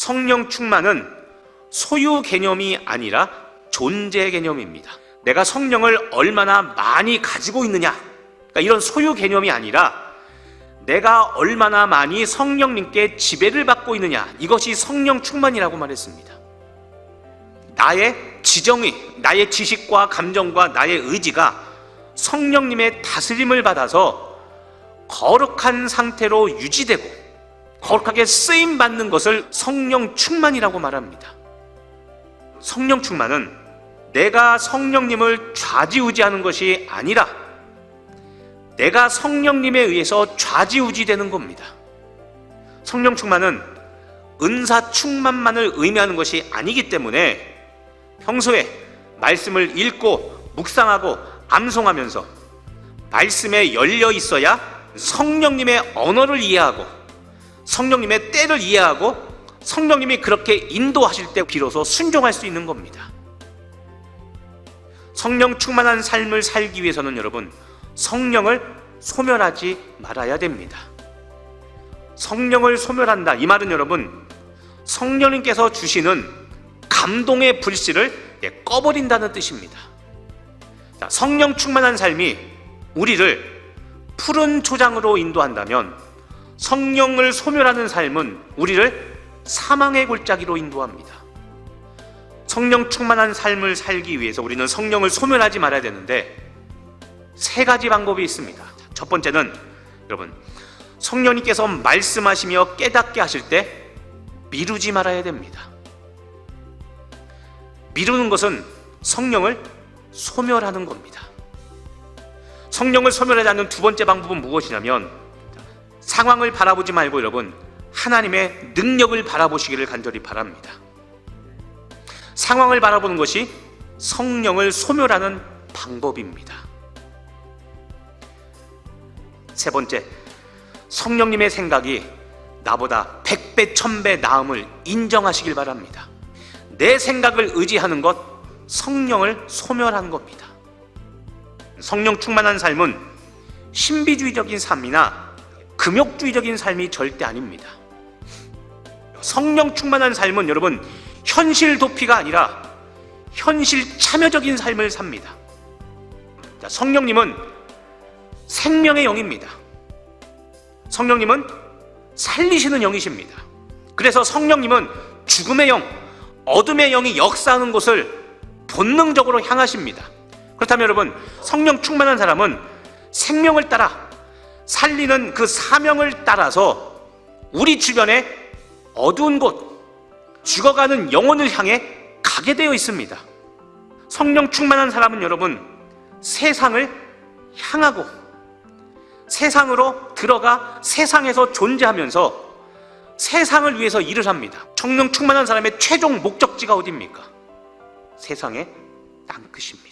성령 충만은 소유 개념이 아니라 존재 개념입니다. 내가 성령을 얼마나 많이 가지고 있느냐. 그러니까 이런 소유 개념이 아니라 내가 얼마나 많이 성령님께 지배를 받고 있느냐. 이것이 성령 충만이라고 말했습니다. 나의 지정의, 나의 지식과 감정과 나의 의지가 성령님의 다스림을 받아서 거룩한 상태로 유지되고 거룩하게 쓰임 받는 것을 성령 충만이라고 말합니다. 성령 충만은 내가 성령님을 좌지우지하는 것이 아니라 내가 성령님에 의해서 좌지우지되는 겁니다. 성령 충만은 은사 충만만을 의미하는 것이 아니기 때문에 평소에 말씀을 읽고 묵상하고 암송하면서 말씀에 열려 있어야 성령님의 언어를 이해하고 성령님의 때를 이해하고 성령님이 그렇게 인도하실 때 비로소 순종할 수 있는 겁니다. 성령 충만한 삶을 살기 위해서는 여러분 성령을 소멸하지 말아야 됩니다. 성령을 소멸한다 이 말은 여러분 성령님께서 주시는 감동의 불씨를 예, 꺼버린다는 뜻입니다. 자, 성령 충만한 삶이 우리를 푸른 초장으로 인도한다면 성령을 소멸하는 삶은 우리를 사망의 골짜기로 인도합니다. 성령 충만한 삶을 살기 위해서 우리는 성령을 소멸하지 말아야 되는데 세 가지 방법이 있습니다. 첫 번째는 여러분 성령님께서 말씀하시며 깨닫게 하실 때 미루지 말아야 됩니다. 미루는 것은 성령을 소멸하는 겁니다. 성령을 소멸하지 않는 두 번째 방법은 무엇이냐면 상황을 바라보지 말고 여러분 하나님의 능력을 바라보시기를 간절히 바랍니다. 상황을 바라보는 것이 성령을 소멸하는 방법입니다. 세 번째, 성령님의 생각이 나보다 백배 천배 나음을 인정하시길 바랍니다. 내 생각을 의지하는 것 성령을 소멸하는 겁니다. 성령 충만한 삶은 신비주의적인 삶이나 금욕주의적인 삶이 절대 아닙니다. 성령 충만한 삶은 여러분 현실 도피가 아니라 현실 참여적인 삶을 삽니다. 자, 성령님은 생명의 영입니다. 성령님은 살리시는 영이십니다. 그래서 성령님은 죽음의 영, 어둠의 영이 역사하는 곳을 본능적으로 향하십니다. 그렇다면 여러분, 성령 충만한 사람은 생명을 따라 살리는 그 사명을 따라서 우리 주변에 어두운 곳, 죽어가는 영혼을 향해 가게 되어 있습니다. 성령 충만한 사람은 여러분, 세상을 향하고 세상으로 들어가 세상에서 존재하면서 세상을 위해서 일을 합니다. 성령 충만한 사람의 최종 목적지가 어디입니까? 세상의 땅끝입니다.